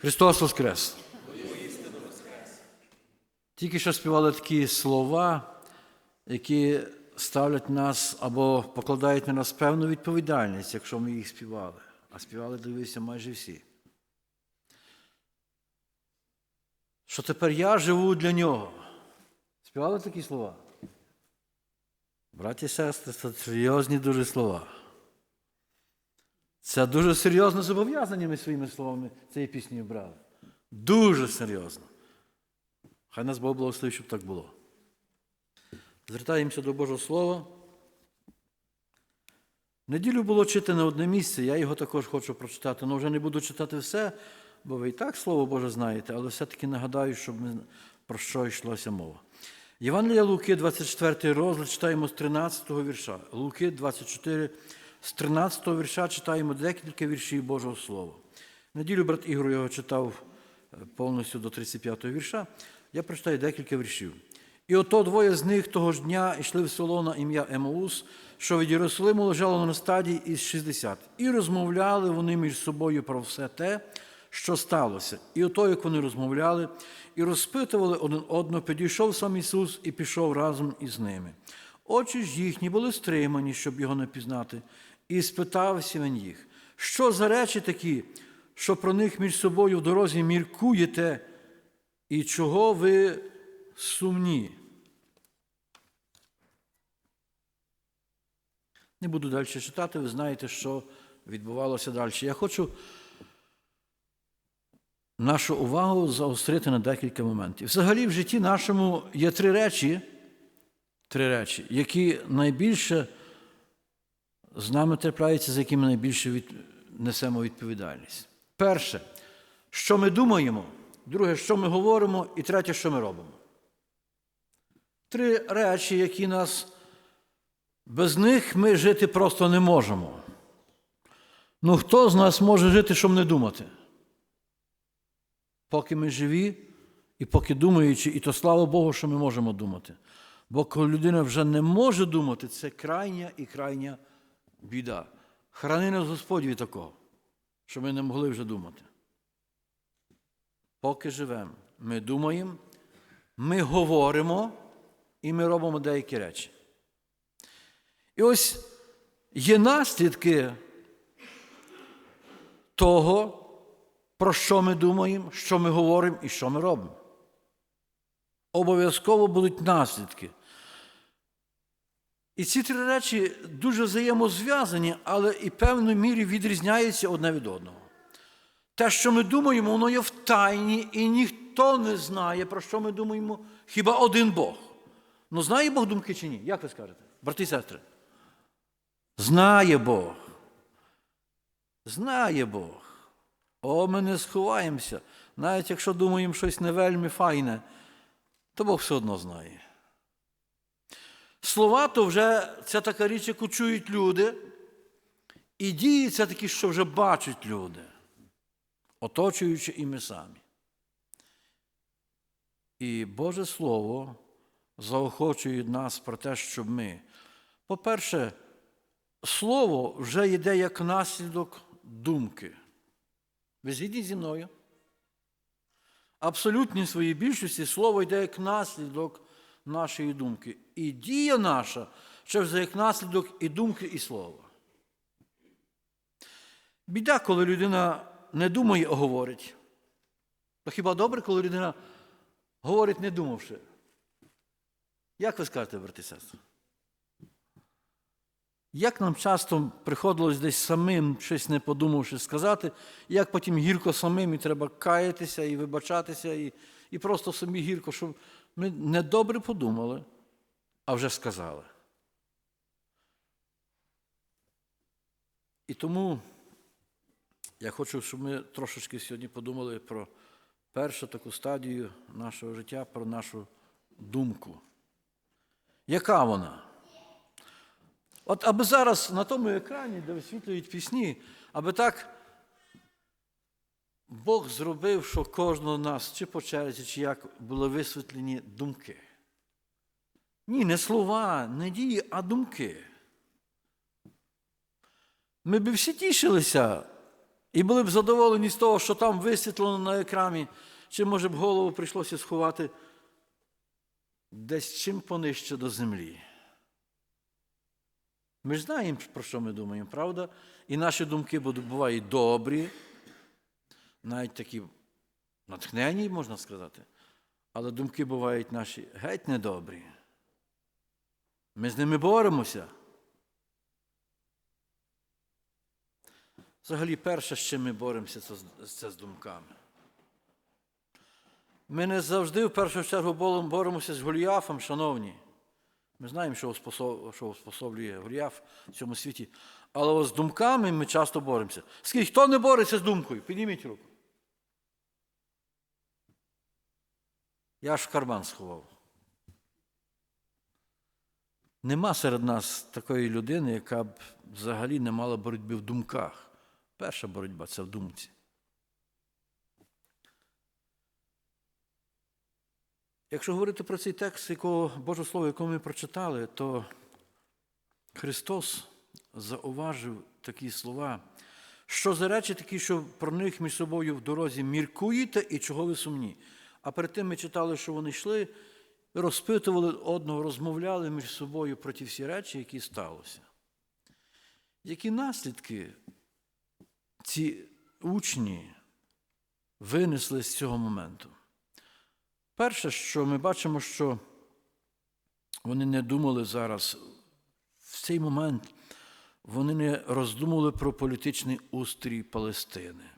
Христос Воскрес! Тільки що співали такі слова, які ставлять нас або покладають на нас певну відповідальність, якщо ми їх співали. А співали, дивився, майже всі. Що тепер я живу для нього. Співали такі слова? Браті і сестри, це серйозні дуже слова. Це дуже серйозне зобов'язання ми своїми словами цієї пісні брали. Дуже серйозно. Хай нас Бог благословить, щоб так було. Звертаємося до Божого Слова. Неділю було читане одне місце, я його також хочу прочитати, але вже не буду читати все, бо ви і так Слово Боже знаєте, але все-таки нагадаю, щоб ми, про що йшлося мова. Євангелія Луки, 24 розділ, читаємо з 13 вірша. Луки 24, з 13 вірша читаємо декілька віршів Божого Слова. Неділю брат Ігор його читав е, повністю до 35-го вірша. Я прочитаю декілька віршів. І ото двоє з них того ж дня йшли в село на ім'я Емаус, що від Єрусалиму лежало на стадії із 60. І розмовляли вони між собою про все те, що сталося. І ото, як вони розмовляли, і розпитували один одного, підійшов сам Ісус і пішов разом із ними. Очі ж їхні були стримані, щоб його не пізнати, і спитався він їх, що за речі такі, що про них між собою в дорозі міркуєте, і чого ви сумні? Не буду далі читати, ви знаєте, що відбувалося далі. Я хочу нашу увагу заострити на декілька моментів. Взагалі, в житті нашому є три речі, три речі, які найбільше з нами трапляються, за якими найбільше від... несемо відповідальність. Перше, що ми думаємо, друге, що ми говоримо, і третє, що ми робимо. Три речі, які нас без них ми жити просто не можемо. Ну хто з нас може жити, щоб не думати? Поки ми живі і поки думаючи, і то слава Богу, що ми можемо думати. Бо коли людина вже не може думати, це крайня і крайня біда. Храни нас Господь від такого, що ми не могли вже думати. Поки живемо, ми думаємо, ми говоримо і ми робимо деякі речі. І ось є наслідки того, про що ми думаємо, що ми говоримо і що ми робимо. Обов'язково будуть наслідки. І ці три речі дуже взаємозв'язані, але і в певній мірі відрізняються одне від одного. Те, що ми думаємо, воно є в тайні, і ніхто не знає, про що ми думаємо, хіба один Бог. Ну знає Бог думки чи ні? Як ви скажете, брати і сестри? Знає Бог. Знає Бог. О, ми не сховаємося. Навіть якщо думаємо щось не вельми файне, то Бог все одно знає. Слова то вже це така річ, яку чують люди, і дії це такі, що вже бачать люди, оточуючи і ми самі. І Боже Слово заохочує нас про те, щоб ми, по-перше, Слово вже йде як наслідок думки. Ви згідні зі мною? Абсолютній своїй більшості слово йде як наслідок нашої думки. І дія наша ще вже як наслідок і думки, і слова. Біда, коли людина не думає, а говорить. То хіба добре, коли людина говорить, не думавши? Як ви скажете, брати сестри? Як нам часто приходилось десь самим щось не подумавши сказати, як потім гірко самим і треба каятися і вибачатися, і, і просто самі гірко, щоб ми не добре подумали, а вже сказали. І тому я хочу, щоб ми трошечки сьогодні подумали про першу таку стадію нашого життя, про нашу думку. Яка вона? От аби зараз на тому екрані, де висвітлюють пісні, аби так Бог зробив, що кожного нас, чи по черзі, чи як, були висвітлені думки. Ні, не слова, не дії, а думки. Ми б всі тішилися, І були б задоволені з того, що там висвітлено на екрані, чи, може б, голову прийшлося сховати десь чим понижче до землі. Ми ж знаємо, про що ми думаємо, правда? І наші думки бувають добрі, навіть такі натхнені, можна сказати. Але думки бувають наші геть недобрі. Ми з ними боремося. Взагалі, перше, з чим ми боремося, це, з- думками. Ми не завжди в першу чергу боремося з Голіафом, шановні. Ми знаємо, що успособлює Голіаф в цьому світі. Але з думками ми часто боремося. Скажіть, хто не бореться з думкою? Підніміть руку. Я аж в карман сховав. Нема серед нас такої людини, яка б взагалі не мала боротьби в думках. Перша боротьба це в думці. Якщо говорити про цей текст, якого Боже Слово, якого ми прочитали, то Христос зауважив такі слова, що за речі такі, що про них між собою в дорозі міркуєте і чого ви сумні. А перед тим ми читали, що вони йшли, розпитували одного, розмовляли між собою про ті всі речі, які сталося. Які наслідки ці учні винесли з цього моменту? Перше, що ми бачимо, що вони не думали зараз в цей момент, вони не роздумували про політичний устрій Палестини.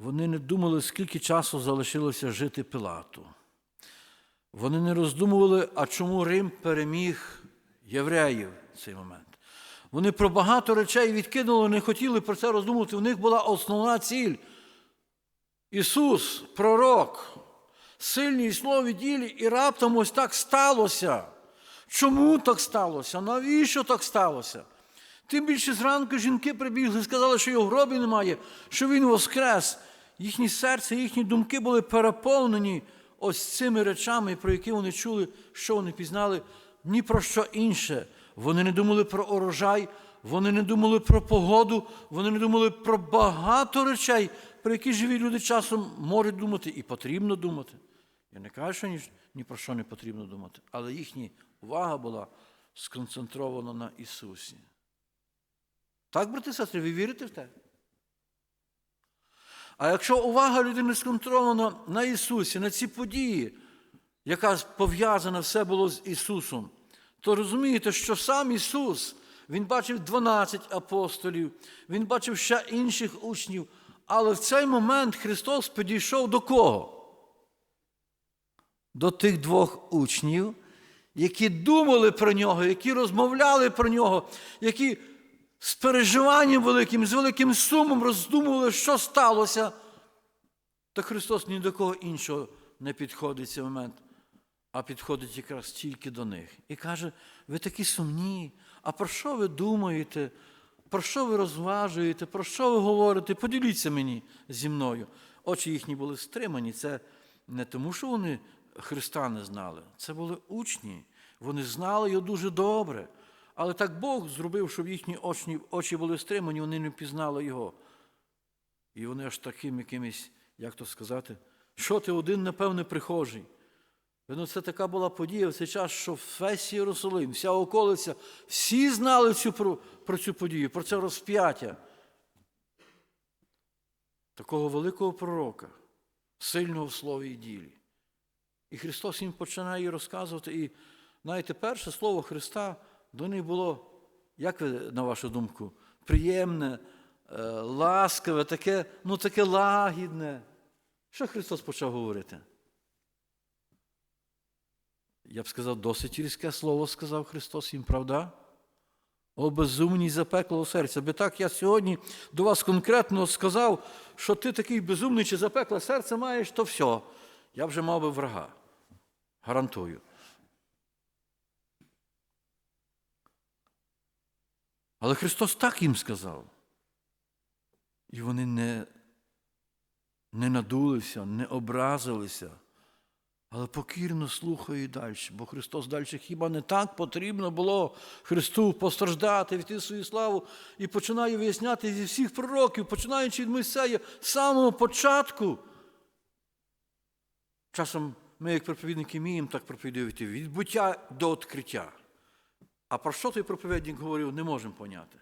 Вони не думали, скільки часу залишилося жити Пилату. Вони не роздумували, а чому Рим переміг євреїв в цей момент. Вони про багато речей відкинули, не хотіли про це роздумувати. У них була основна ціль. Ісус, пророк, сильний і слові ділі, і раптом ось так сталося. Чому так сталося? Навіщо так сталося? Тим більше зранку жінки прибігли, сказали, що його гробі немає, що він воскрес. Їхні серця, їхні думки були переповнені ось цими речами, про які вони чули, що вони пізнали, ні про що інше. Вони не думали про урожай, вони не думали про погоду, вони не думали про багато речей, про які живі люди часом можуть думати і потрібно думати. Я не кажу, що ні, ні про що не потрібно думати, але їхня увага була сконцентрована на Ісусі. Так, брати сестри, ви вірите в те? А якщо увага людини сконцентрована на Ісусі, на ці події, яка пов'язана все було з Ісусом, то розумієте, що сам Ісус, Він бачив 12 апостолів, Він бачив ще інших учнів, але в цей момент Христос підійшов до кого? До тих двох учнів, які думали про нього, які розмовляли про нього, які з переживанням великим, з великим сумом роздумували, що сталося. Та Христос ні до кого іншого не підходить цей момент, а підходить якраз тільки до них. І каже: ви такі сумні, а про що ви думаєте? Про що ви розважуєте, про що ви говорите? Поділіться мені зі мною. Очі їхні були стримані. Це не тому, що вони Христа не знали. Це були учні. Вони знали його дуже добре. Але так Бог зробив, щоб їхні очі, очі були стримані, вони не пізнали його. І вони аж таким якимось, як то сказати, що ти один, напевне, прихожий. Ну, це така була подія в цей час, що весь Єрусалим, вся околиця, всі знали цю, про, про цю подію, про це розп'яття. Такого великого пророка, сильного в слові і ділі. І Христос їм починає розказувати. І знаєте, перше слово Христа до них було, як ви, на вашу думку, приємне, е, ласкаве, таке, ну таке лагідне. Що Христос почав говорити? Я б сказав, досить різке слово сказав Христос їм, правда? О, безумні запеклого серця. Би так я сьогодні до вас конкретно сказав, що ти такий безумний чи запекле серце маєш, то все. Я вже мав би врага. Гарантую. Але Христос так їм сказав. І вони не, не надулися, не образилися. але покірно слухаю і далі, бо Христос далі хіба не так потрібно було Христу постраждати, війти свою славу і починаю виясняти зі всіх пророків, починаючи від Мойсея, з самого початку. Часом ми, як проповідники, вміємо так проповідувати від буття до відкриття. А про що той проповідник говорив, не можемо поняти.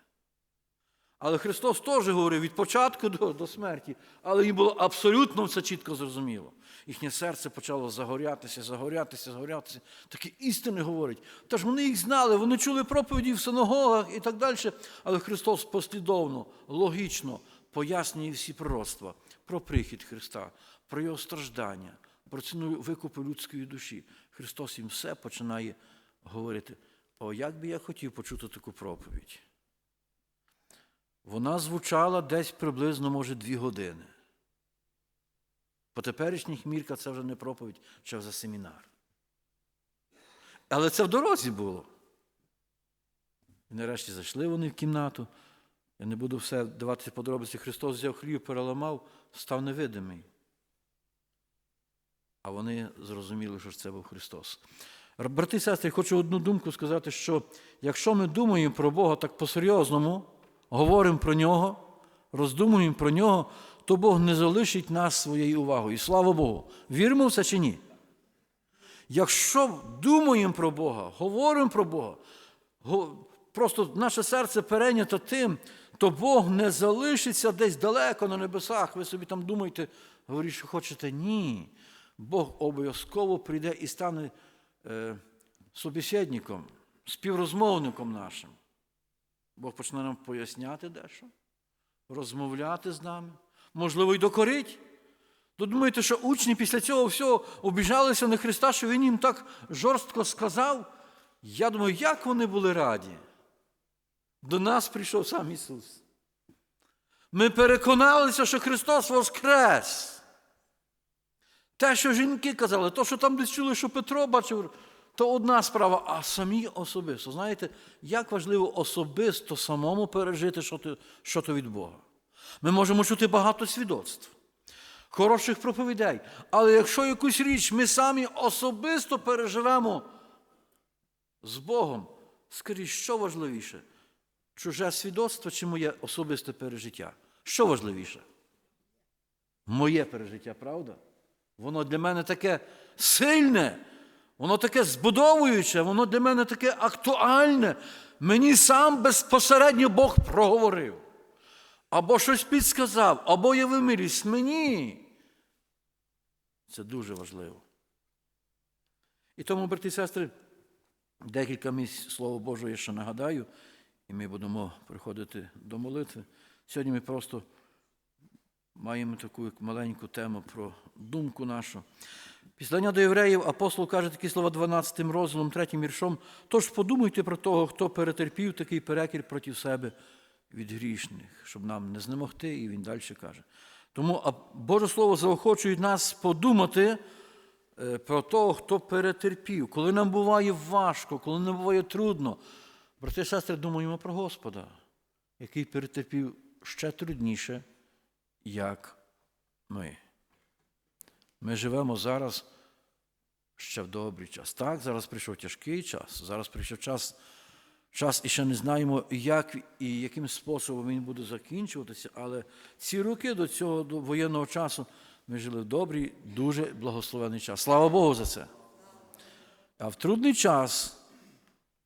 Але Христос теж говорив від початку до, до смерті, але їм було абсолютно все чітко зрозуміло. Їхнє серце почало загорятися, загорятися, загорятися. Такі істини говорять. Тож вони їх знали, вони чули проповіді в синагогах і так далі. Але Христос послідовно, логічно пояснює всі пророцтва про прихід Христа, про його страждання, про ціну викупу людської душі. Христос їм все починає говорити. О, як би я хотів почути таку проповідь. Вона звучала десь приблизно, може, дві години. По теперішніх мірках це вже не проповідь, це вже семінар. Але це в дорозі було. І нарешті зайшли вони в кімнату. Я не буду все давати подробиці. Христос взяв хліб, переламав, став невидимий. А вони зрозуміли, що це був Христос. Брати і сестри, хочу одну думку сказати, що якщо ми думаємо про Бога так по-серйозному, говоримо про нього, роздумуємо про нього, то Бог не залишить нас своєю увагою. І слава Богу. Віримо в це чи ні? Якщо думаємо про Бога, говоримо про Бога, просто наше серце перейнято тим, то Бог не залишиться десь далеко на небесах. Ви собі там думаєте, говоріть, що хочете. Ні. Бог обов'язково прийде і стане собеседником, співрозмовником нашим. Бог почне нам поясняти дещо, розмовляти з нами, можливо, й докорить. То думаєте, що учні після цього всього обіжалися на Христа, що Він їм так жорстко сказав? Я думаю, як вони були раді. До нас прийшов сам Ісус. Ми переконалися, що Христос воскрес. Те, що жінки казали, то, що там десь чули, що Петро бачив, то одна справа, а самі особисто. Знаєте, як важливо особисто самому пережити, що то, що то від Бога. Ми можемо чути багато свідоцтв, хороших проповідей. Але якщо якусь річ ми самі особисто переживемо з Богом, скажіть, що важливіше? Чуже свідоцтво чи моє особисте пережиття? Що важливіше? Моє пережиття, правда? Воно для мене таке сильне, воно таке збудовуюче, воно для мене таке актуальне. Мені сам безпосередньо Бог проговорив. Або щось підсказав, або явив милість мені. Це дуже важливо. І тому, брати і сестри, декілька місць Слова Божого я ще нагадаю, і ми будемо приходити до молитви. Сьогодні ми просто маємо таку маленьку тему про думку нашу. Післання до євреїв апостол каже такі слова 12 розділом, 3 віршом. Тож подумайте про того, хто перетерпів такий перекір проти себе від грішних, щоб нам не знемогти, і він далі каже. Тому Боже Слово заохочує нас подумати е, про того, хто перетерпів, коли нам буває важко, коли нам буває трудно. Брати і сестри, думаємо про Господа, який перетерпів ще трудніше, як ми. Ми живемо зараз ще в добрий час. Так, зараз прийшов тяжкий час, зараз прийшов час, час і ще не знаємо, як і яким способом він буде закінчуватися, але ці роки до цього до воєнного часу ми жили в добрий, дуже благословений час. Слава Богу за це. А в трудний час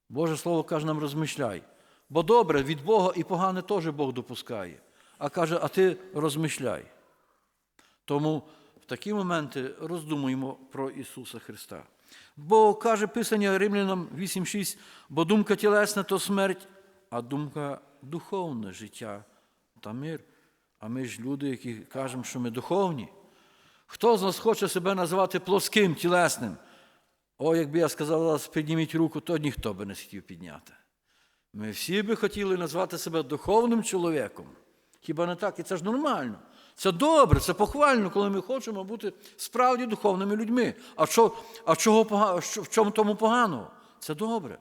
Боже Слово каже нам розмишляй. Бо добре, від Бога і погане теж Бог допускає. А каже, а ти розмишляй. Тому в такі моменти роздумуємо про Ісуса Христа. Бо каже Писання Римлянам 8.6, бо думка тілесна то смерть, а думка духовне життя та мир. А ми ж люди, які кажемо, що ми духовні. Хто з нас хоче себе називати плоским, тілесним? О, якби я сказав, підніміть руку, то ніхто би не хотів підняти. Ми всі би хотіли назвати себе духовним чоловіком. Хіба не так? І це ж нормально. Це добре, це похвально, коли ми хочемо бути справді духовними людьми. А що, а чого, пога- що- в чому тому поганого? Це добре.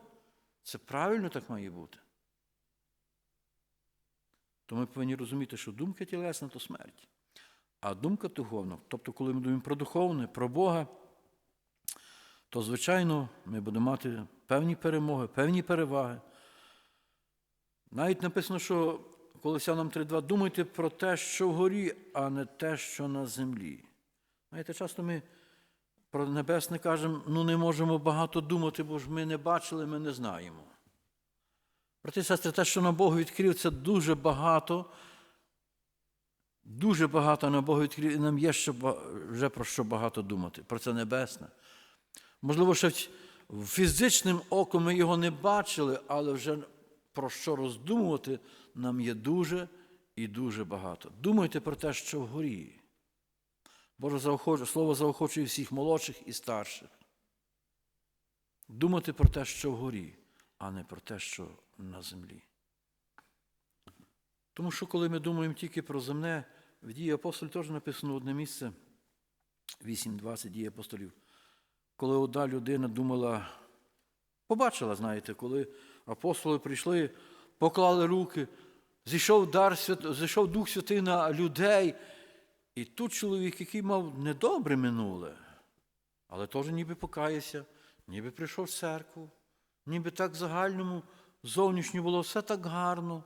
Це правильно так має бути. То ми повинні розуміти, що думка тілесна то смерть. А думка духовна, тобто, коли ми думаємо про духовне, про Бога, то, звичайно, ми будемо мати певні перемоги, певні переваги. Навіть написано, що Колосянам 3.2 думайте про те, що вгорі, а не те, що на землі. Знаєте, часто ми про небесне кажемо, ну не можемо багато думати, бо ж ми не бачили, ми не знаємо. Брати і сестри, те, що на Бог відкрив, це дуже багато. Дуже багато на Бога відкрив, і нам є ще вже про що багато думати, про це небесне. Можливо, ще фізичним оком ми його не бачили, але вже про що роздумувати нам є дуже і дуже багато. Думайте про те, що вгорі. Боже заохочує, слово заохочує всіх молодших і старших. Думати про те, що вгорі, а не про те, що на землі. Тому що коли ми думаємо тільки про земне, в дії апостолів теж написано одне місце, 8.20 дії апостолів, коли одна людина думала, побачила, знаєте, коли апостоли прийшли, поклали руки, зійшов, дар, зійшов Дух Святий на людей, і тут чоловік, який мав недобре минуле, але теж ніби покаявся, ніби прийшов в церкву, ніби так загальному зовнішньо було все так гарно.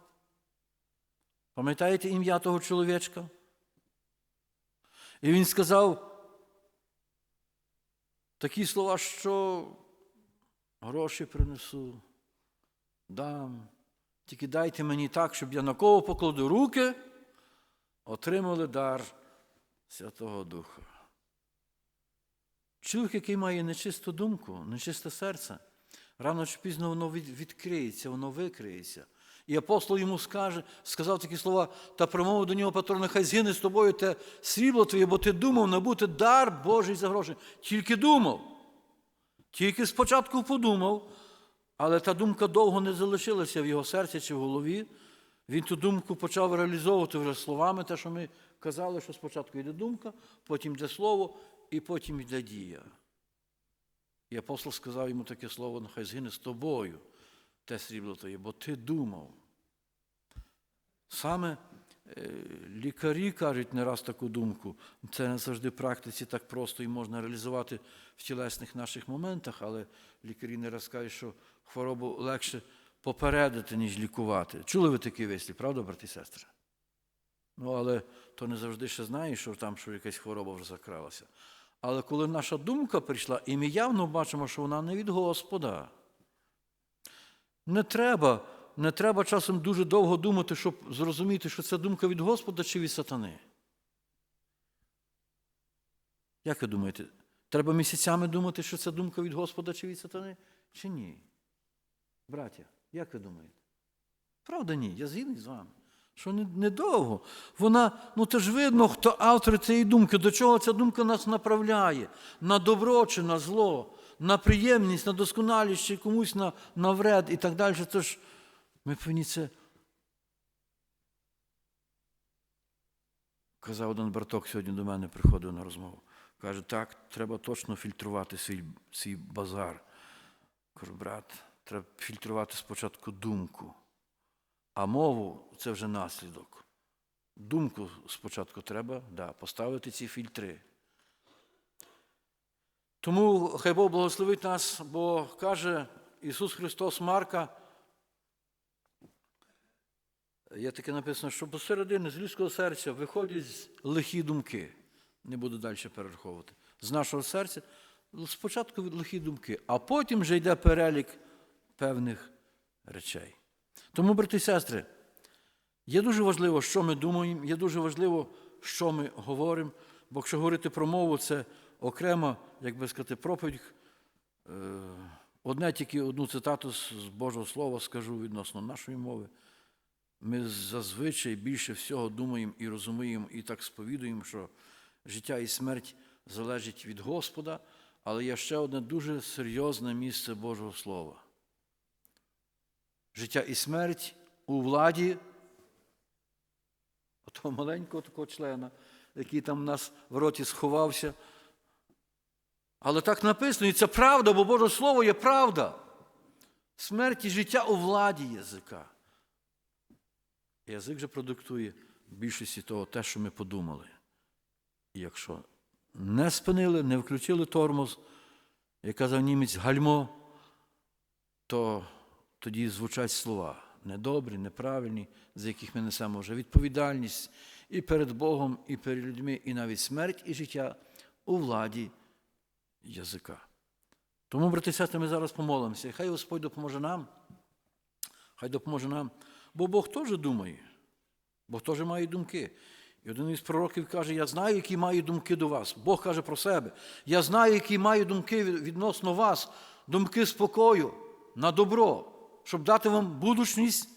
Пам'ятаєте ім'я того чоловічка? І він сказав такі слова, що гроші принесу, дам. Тільки дайте мені так, щоб я на кого покладу руки, отримали дар Святого Духа. Чоловік, який має нечисту думку, нечисте серце, рано чи пізно воно відкриється, воно викриється. І апостол йому скаже, сказав такі слова, та промовив до нього Петро, нехай згине з тобою те срібло твоє, бо ти думав набути дар Божий за гроші. Тільки думав. Тільки спочатку подумав, але та думка довго не залишилася в його серці чи в голові. Він ту думку почав реалізовувати вже словами, те, що ми казали, що спочатку йде думка, потім йде слово, і потім йде дія. І апостол сказав йому таке слово, нехай згине з тобою те срібло твоє, бо ти думав. Саме лікарі кажуть не раз таку думку. Це не завжди в практиці так просто і можна реалізувати в тілесних наших моментах, але лікарі не раз кажуть, що хворобу легше попередити, ніж лікувати. Чули ви такий вислів, правда, брати і сестри? Ну, але то не завжди ще знаєш, що там що якась хвороба вже закралася. Але коли наша думка прийшла, і ми явно бачимо, що вона не від Господа. Не треба, не треба часом дуже довго думати, щоб зрозуміти, що це думка від Господа чи від сатани. Як ви думаєте, треба місяцями думати, що це думка від Господа чи від сатани, чи ні? Браття, як ви думаєте? Правда, ні, я згідний з вами. Що не- недовго. Вона, ну то ж видно, хто автор цієї думки, до чого ця думка нас направляє, на добро чи на зло, на приємність, на досконалість, чи комусь на, на вред і так далі. Тож ми повинні це. Казав один браток сьогодні до мене приходив на розмову. Каже, так, треба точно фільтрувати свій, свій базар. Кажу, брат, треба фільтрувати спочатку думку, а мову це вже наслідок. Думку спочатку треба да, поставити ці фільтри. Тому хай Бог благословить нас, бо каже Ісус Христос Марка, є таке написано, що посередини з людського серця виходять лихі думки. Не буду далі перераховувати. З нашого серця спочатку від лихі думки, а потім вже йде перелік певних речей. Тому, брати і сестри, є дуже важливо, що ми думаємо, є дуже важливо, що ми говоримо, бо якщо говорити про мову, це окрема, як би сказати, проповідь. Е, Одне тільки одну цитату з Божого Слова скажу відносно нашої мови. Ми зазвичай більше всього думаємо і розуміємо, і так сповідуємо, що життя і смерть залежить від Господа, але є ще одне дуже серйозне місце Божого Слова. Життя і смерть у владі того маленького такого члена, який там в нас в роті сховався. Але так написано, і це правда, бо Боже Слово є правда. Смерть і життя у владі язика. Язик же продуктує більшості того те, що ми подумали. І якщо не спинили, не включили тормоз, як казав німець гальмо, то тоді звучать слова недобрі, неправильні, за яких ми несемо вже відповідальність і перед Богом, і перед людьми, і навіть смерть і життя у владі язика. Тому, брати і сестри, ми зараз помолимося. Хай Господь допоможе нам, хай допоможе нам. Бо Бог теж думає, Бог теж має думки. І один із пророків каже: Я знаю, які маю думки до вас. Бог каже про себе. Я знаю, які маю думки відносно вас, думки спокою, на добро, щоб дати вам будучність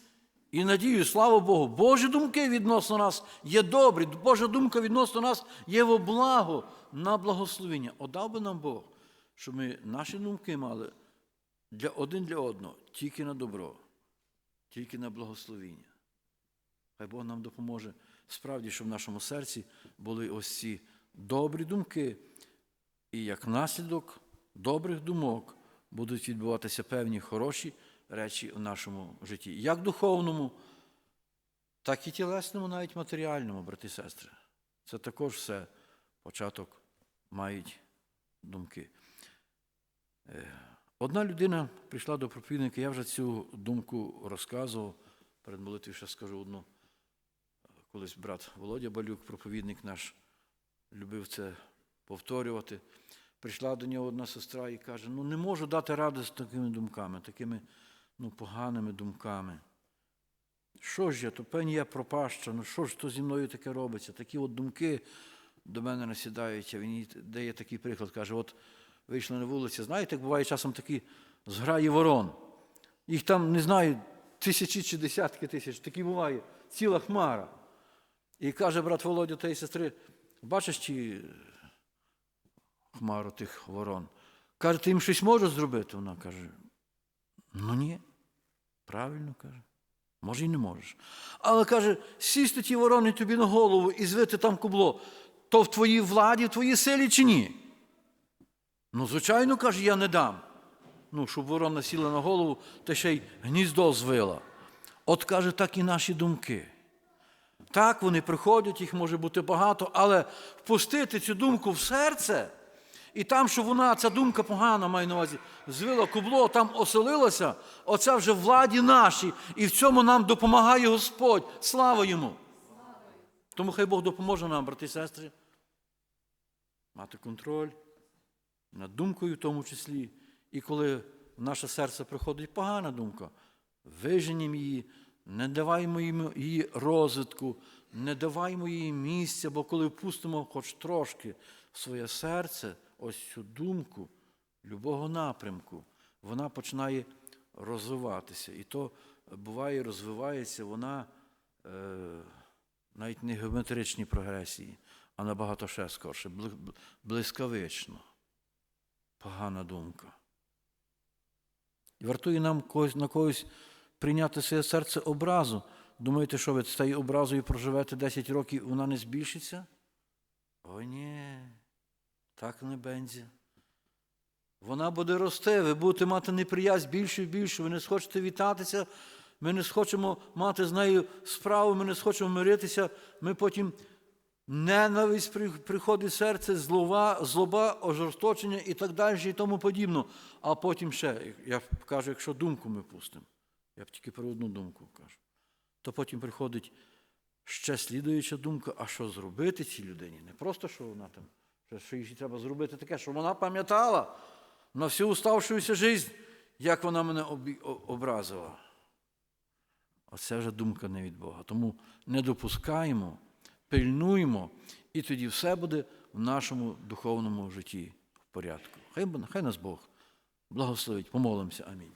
і надію. Слава Богу. Божі думки відносно нас є добрі. Божа думка відносно нас є во благо на благословення. Отдав би нам Бог, щоб ми наші думки мали для один для одного, тільки на добро, тільки на благословіння. Хай Бог нам допоможе справді, щоб в нашому серці були ось ці добрі думки, і як наслідок добрих думок будуть відбуватися певні хороші речі в нашому житті, як духовному, так і тілесному, навіть матеріальному, брати і сестри. Це також все початок мають думки. Одна людина прийшла до проповідника, я вже цю думку розказував. Перед молитвою ще скажу одну. Колись брат Володя Балюк, проповідник наш, любив це повторювати. Прийшла до нього одна сестра і каже: ну не можу дати ради з такими думками, такими ну, поганими думками. Що ж я, то певні я пропаща, ну що ж то зі мною таке робиться? Такі от думки до мене насідають. А він дає такий приклад, каже: от вийшли на вулицю, знаєте, як буває часом такі зграї ворон. Їх там, не знаю, тисячі чи десятки тисяч, такі буває, ціла хмара. І каже брат Володя та й сестри, бачиш ті хмару тих ворон. Каже, ти їм щось можеш зробити? Вона каже, ну ні. Правильно каже. Може, і не можеш. Але каже, сісти ті ворони тобі на голову і звити там кубло, то в твоїй владі, в твоїй силі чи ні? Ну, звичайно, каже, я не дам. Ну, щоб ворона сіла на голову, та ще й гніздо звила. От каже, так і наші думки. Так, вони приходять, їх може бути багато, але впустити цю думку в серце, і там, що вона, ця думка погана, маю на увазі, звила кубло, там оселилася, оце вже владі нашій, і в цьому нам допомагає Господь. Слава йому! Тому хай Бог допоможе нам, брати і сестри, мати контроль над думкою в тому числі. І коли в наше серце приходить погана думка, виженім її, не даваймо її розвитку, не даваймо їй місця, бо коли впустимо хоч трошки в своє серце ось цю думку любого напрямку, вона починає розвиватися. І то буває, розвивається вона е, навіть не геометричній прогресії, а набагато ще скорше, блискавично. Погана думка. І вартує нам когось, на когось прийняти своє серце образу. Думаєте, що ви з цією образою проживете 10 років, вона не збільшиться? О, ні, так не бензі. Вона буде рости, ви будете мати неприязнь більше і більше, ви не схочете вітатися, ми не схочемо мати з нею справу, ми не схочемо миритися, ми потім ненависть приходить серце, злова, злоба, ожорсточення і так далі, і тому подібно. А потім ще, я кажу, якщо думку ми пустимо, я б тільки про одну думку кажу, то потім приходить ще слідуюча думка, а що зробити цій людині? Не просто, що вона там, що їй треба зробити таке, щоб вона пам'ятала на всю уставшуюся життя, як вона мене образила. Оце вже думка не від Бога. Тому не допускаємо, пильнуємо, і тоді все буде в нашому духовному житті в порядку. Хай, хай нас Бог благословить. Помолимося. Амінь.